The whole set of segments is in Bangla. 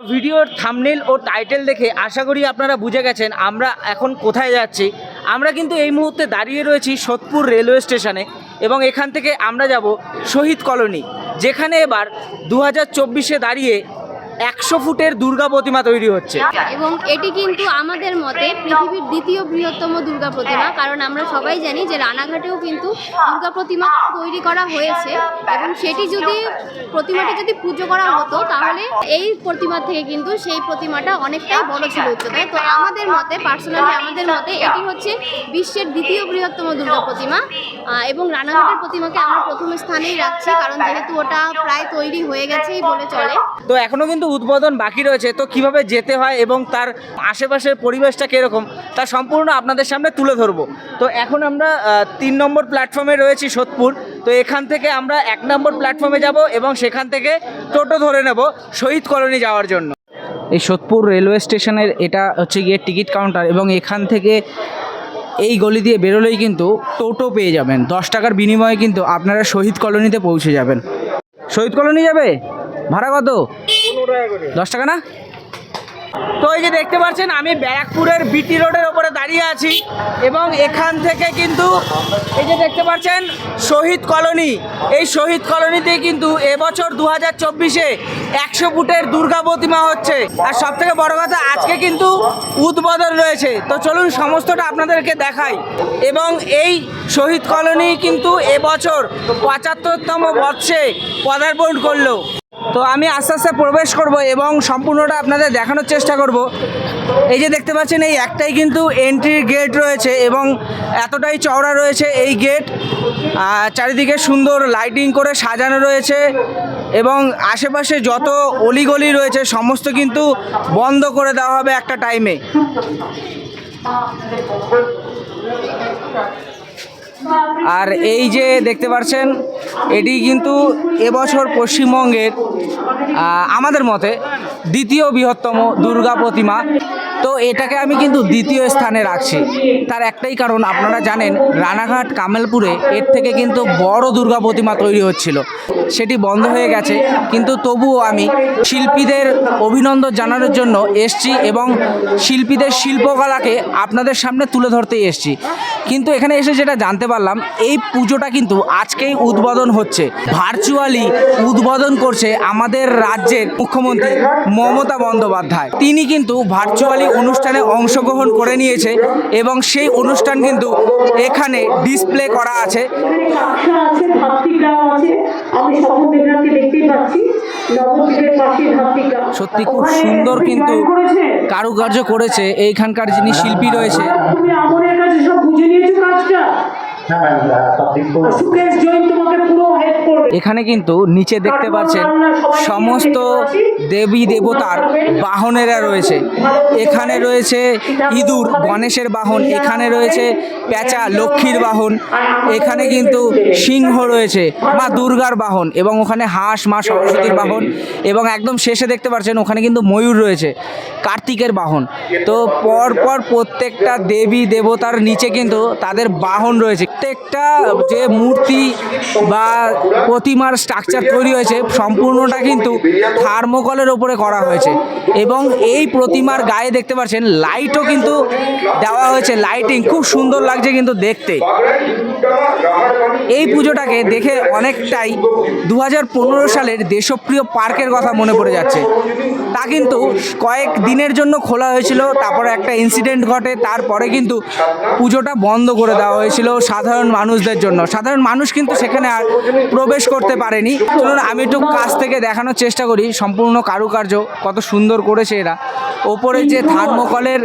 ভিডিওর থামনেল ও টাইটেল দেখে আশা করি আপনারা বুঝে গেছেন আমরা এখন কোথায় যাচ্ছি। আমরা কিন্তু এই মুহূর্তে দাঁড়িয়ে রয়েছি সোদপুর রেলওয়ে স্টেশনে এবং এখান থেকে আমরা যাব শহীদ কলোনি, যেখানে এবার দু হাজার দাঁড়িয়ে একশো ফুটের দুর্গা প্রতিমা তৈরি হচ্ছে। এবং এটি কিন্তু আমাদের মতে পৃথিবীর দ্বিতীয় বৃহত্তম দুর্গা প্রতিমা কারণ আমরা সবাই জানি যে রানাঘাটেও কিন্তু দুর্গা প্রতিমা তৈরি করা হয়েছে। এবং সেটি যদি প্রতিমাটি যদি পুজো করা হতো তাহলে এই প্রতিমা থেকে কিন্তু সেই প্রতিমাটা অনেকটাই বড় ছিল উচ্চতায়। তো আমাদের মতে পার্সোনালি আমাদের মতে এটি হচ্ছে বিশ্বের দ্বিতীয় বৃহত্তম দুর্গা প্রতিমা। এবং রানাঘাটের প্রতিমাকে আমরা প্রথম স্থানেই রাখছি কারণ যেহেতু ওটা প্রায় তৈরি হয়ে গেছেই বলে চলে। তো এখনও কিন্তু উদ্বোধন বাকি রয়েছে, তো কীভাবে যেতে হয় এবং তার আশেপাশের পরিবেশটা কীরকম, তা সম্পূর্ণ আপনাদের সামনে তুলে ধরবো। তো এখন আমরা তিন নম্বর প্ল্যাটফর্মে রয়েছি সোদপুর, তো এখান থেকে আমরা এক নম্বর প্ল্যাটফর্মে যাব এবং সেখান থেকে টোটো ধরে নেব শহীদ কলোনি যাওয়ার জন্য। এই সোদপুর রেলওয়ে স্টেশনের এটা হচ্ছে গিয়ে টিকিট কাউন্টার এবং এখান থেকে এই গলি দিয়ে বেরোলেই কিন্তু টোটো পেয়ে যাবেন। দশ টাকার বিনিময়ে কিন্তু আপনারা শহীদ কলোনিতে পৌঁছে যাবেন। শহীদ কলোনি যাবে? ভাড়া কত? দশ টাকা না? তো এই যে দেখতে পাচ্ছেন, আমি ব্যারাকপুরের বিটি রোডের ওপরে দাঁড়িয়ে আছি এবং এখান থেকে কিন্তু এই যে দেখতে পাচ্ছেন, শহীদ কলোনি। এই শহীদ কলোনিতে কিন্তু এবছর দু হাজার চব্বিশে একশো ফুটের দুর্গা প্রতিমা হচ্ছে। আর সব থেকে বড় কথা, আজকে কিন্তু উদ্বোধন রয়েছে। তো চলুন সমস্তটা আপনাদেরকে দেখাই। এবং এই শহীদ কলোনি কিন্তু এবছর পঁচাত্তরতম বর্ষে পদার্পণ করল। তো আমি আস্তে আস্তে প্রবেশ করব এবং সম্পূর্ণটা আপনাদের দেখানোর চেষ্টা করব। এই যে দেখতে পাচ্ছেন, এই একটাই কিন্তু এন্ট্রির গেট রয়েছে এবং এতটাই চওড়া রয়েছে এই গেট চারিদিকে সুন্দর লাইটিং করে সাজানো রয়েছে এবং আশেপাশে যত অলিগলি রয়েছে, সমস্ত কিন্তু বন্ধ করে দেওয়া হবে একটা টাইমে আর এই যে দেখতে পাচ্ছেন এটি কিন্তু এবছর পশ্চিমবঙ্গের আমাদের মতে দ্বিতীয় বৃহত্তম দুর্গা প্রতিমা। তো এটাকে আমি কিন্তু দ্বিতীয় স্থানে রাখছি। তার একটাই কারণ, আপনারা জানেন, রানাঘাট কামেলপুরে এর থেকে কিন্তু বড় দুর্গা প্রতিমা তৈরি হচ্ছিল। সেটি বন্ধ হয়ে গেছে। কিন্তু তবুও আমি শিল্পীদের অভিনন্দন জানানোর জন্য এসছি এবং শিল্পীদের শিল্পকলাকে আপনাদের সামনে তুলে ধরতেই এসছি। কিন্তু এখানে এসে যেটা জানতে পারলাম, এই পুজোটা কিন্তু আজকেই উদ্বোধন হচ্ছে। ভার্চুয়ালি উদ্বোধন করছে আমাদের রাজ্যের মুখ্যমন্ত্রী মমতা বন্দ্যোপাধ্যায়। তিনি কিন্তু ভার্চুয়ালি অনুষ্ঠানে অংশগ্রহণ করে নিয়েছে এবং সেই অনুষ্ঠান কিন্তু এখানে ডিসপ্লে করা আছে। আছে সত্যি খুব সুন্দর কিন্তু কারুকার্য করেছে। এইখানকার যিনি শিল্পী রয়েছে। তুমি আমনের কাছে সব বুঝে নিয়েছো কাজটা? এখানে কিন্তু নিচে দেখতে পাচ্ছেন সমস্ত দেবী দেবতার বাহনেরা রয়েছে। এখানে রয়েছে ইঁদুর গণেশের বাহন এখানে রয়েছে পেঁচা লক্ষ্মীর বাহন এখানে কিন্তু সিংহ রয়েছে মা দুর্গার বাহন এবং ওখানে হাঁস মা সরস্বতীর বাহন এবং একদম শেষে দেখতে পাচ্ছেন ওখানে কিন্তু ময়ূর রয়েছে কার্তিকের বাহন। তো পর পর প্রত্যেকটা দেবী দেবতার নিচে কিন্তু তাদের বাহন রয়েছে। প্রত্যেকটা যে মূর্তি বা প্রতিমার স্ট্রাকচার তৈরি হয়েছে, সম্পূর্ণটা কিন্তু থার্মোকলের ওপরে করা হয়েছে। এবং এই প্রতিমার গায়ে দেখতে পাচ্ছেন লাইটও কিন্তু দেওয়া হয়েছে লাইটিং খুব সুন্দর লাগছে কিন্তু দেখতে। এই পুজোটাকে দেখে অনেকটাই দু হাজার পনেরো সালের দেশপ্রিয় পার্কের কথা মনে পড়ে যাচ্ছে। তা কিন্তু কয়েক দিনের জন্য খোলা হয়েছিল, তারপরে একটা ইনসিডেন্ট ঘটে, তারপরে কিন্তু পুজোটা বন্ধ করে দেওয়া হয়েছিল সাধারণ মানুষদের জন্য। সাধারণ মানুষ কিন্তু সেখানে আর প্রবেশ করতে পারেনি। চলুন, আমি একটু কাছ থেকে দেখানোর চেষ্টা করি। সম্পূর্ণ কারুকার্য, কত সুন্দর করেছে এরা। ওপরে যে থার্মোকলের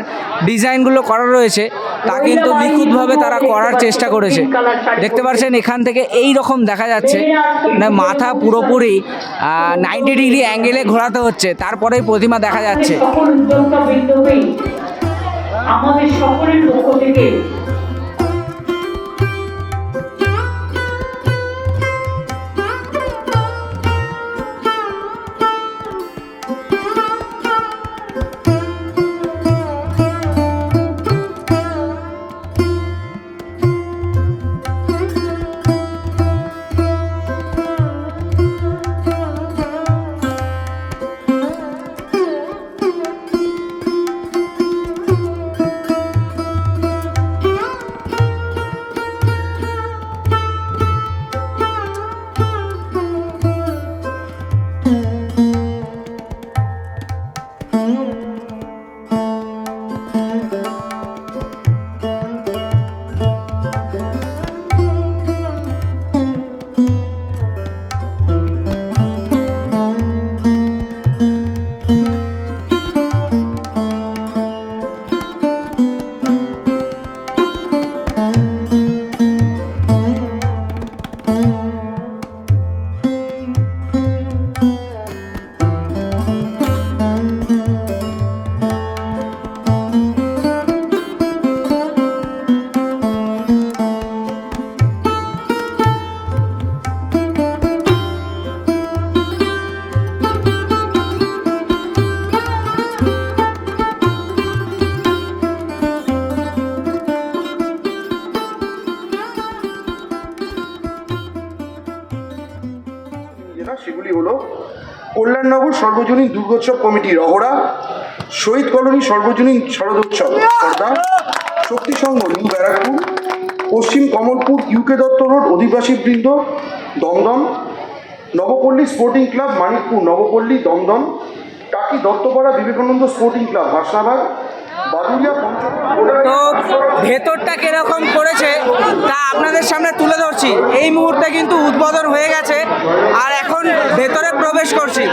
ডিজাইনগুলো করা রয়েছে তা কিন্তু নিখুঁতভাবে তারা করার চেষ্টা করেছে। দেখতে পাচ্ছেন এখান থেকে এই রকম দেখা যাচ্ছে। না মাথা পুরোপুরি নাইনটি ডিগ্রি অ্যাঙ্গেলে ঘোরাতে হচ্ছে। তারপরেই প্রতিমা দেখা যাচ্ছে। আমাদের সকলের পক্ষ থেকে Música নারায়ণনগর সর্বজনীন দুর্গোৎসব কমিটি রহরা শহীদ কলোনি সর্বজনীন শারদোৎসব খর্দা শক্তি সংঘ নিউ ব্যারাকপুর, পশ্চিম কমলপুর ইউকে দত্ত রোড, অধিবাসী বৃন্দ, Dumdum, Nabapally sporting club Manikpur, Nabapally, Dumdum, Taki Duttapara, Vivekananda sporting club Hasnabad তো ভেতরটা কীরকম করেছে তা আপনাদের সামনে তুলে ধরছি। এই মুহূর্তে কিন্তু উদ্বোধন হয়ে গেছে আর এখন ভেতরে প্রবেশ করছি।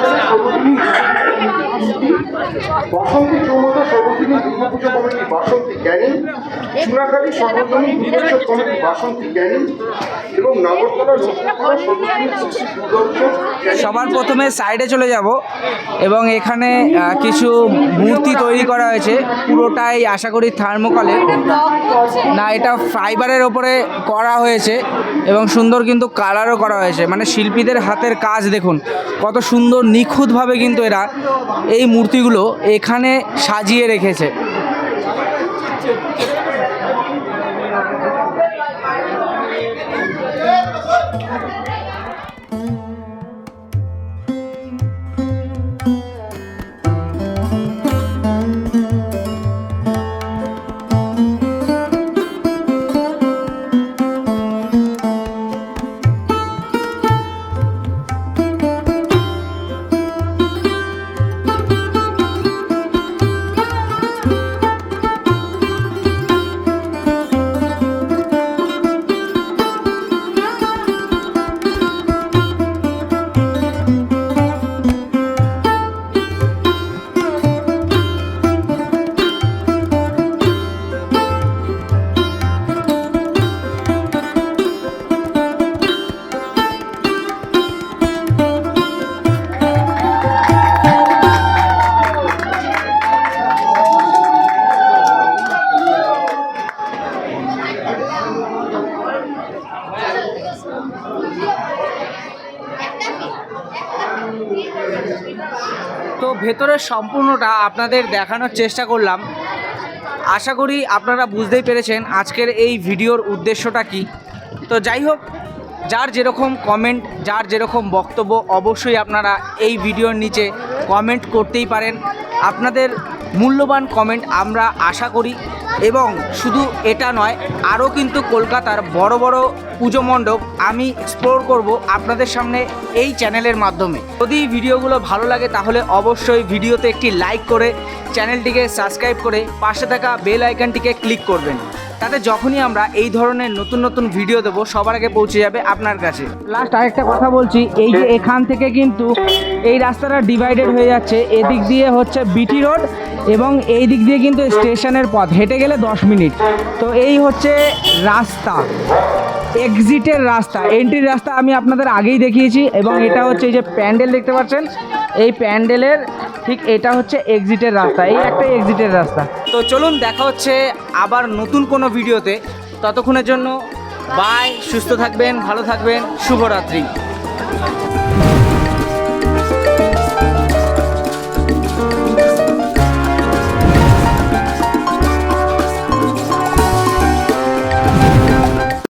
সবার প্রথমে সাইডে চলে যাব এবং এখানে কিছু মূর্তি তৈরি করা হয়েছে। পুরোটাই আশা করি থার্মোকলে। না, এটা ফাইবারের ওপরে করা হয়েছে এবং সুন্দর কিন্তু কালারও করা হয়েছে। মানে শিল্পীদের হাতের কাজ দেখুন, কত সুন্দর নিখুঁতভাবে কিন্তু এরা এই মূর্তিগুলো এখানে সাজিয়ে রেখেছে। Thank you. ভেতরের সম্পূর্ণটা আপনাদের দেখানোর চেষ্টা করলাম। আশা করি আপনারা বুঝতেই পেরেছেন আজকের এই ভিডিওর উদ্দেশ্যটা কি। তো যাই হোক, যার যেরকম কমেন্ট যার যেরকম বক্তব্য, অবশ্যই আপনারা এই ভিডিওর নিচে কমেন্ট করতেই পারেন। আপনাদের মূল্যবান কমেন্ট আমরা আশা করি এবং শুধু এটা নয় আরও কিন্তু কলকাতার বড় বড় পুজো মণ্ডপ আমি এক্সপ্লোর করব আপনাদের সামনে এই চ্যানেলের মাধ্যমে। যদি ভিডিওগুলো ভালো লাগে তাহলে অবশ্যই ভিডিওতে একটি লাইক করে চ্যানেলটিকে সাবস্ক্রাইব করে পাশে থাকা বেল আইকনটিকে ক্লিক করবেন। তাতে যখনই আমরা এই ধরনের নতুন নতুন ভিডিও দেবো সবার আগে পৌঁছে যাবে আপনার কাছে। লাস্ট আরেকটা কথা বলছি এই যে এখান থেকে কিন্তু এই রাস্তাটা ডিভাইডেড হয়ে যাচ্ছে। এদিক দিয়ে হচ্ছে বিটি রোড এবং এই দিক দিয়ে কিন্তু স্টেশনের পথ, হেঁটে গেলে দশ মিনিট। তো এই হচ্ছে রাস্তা, এক্সিটের রাস্তা, এন্ট্রির রাস্তা আমি আপনাদের আগেই দেখিয়েছি এবং এটা হচ্ছে এই যে প্যান্ডেল দেখতে পাচ্ছেন, এই প্যান্ডেলের ঠিক এটা হচ্ছে এক্সিটের রাস্তা, এই একটা এক্সিটের রাস্তা। তো চলুন দেখা হচ্ছে আবার নতুন কোনো ভিডিওতে, ততক্ষণের জন্য বাই সুস্থ থাকবেন, ভালো থাকবেন, শুভরাত্রি।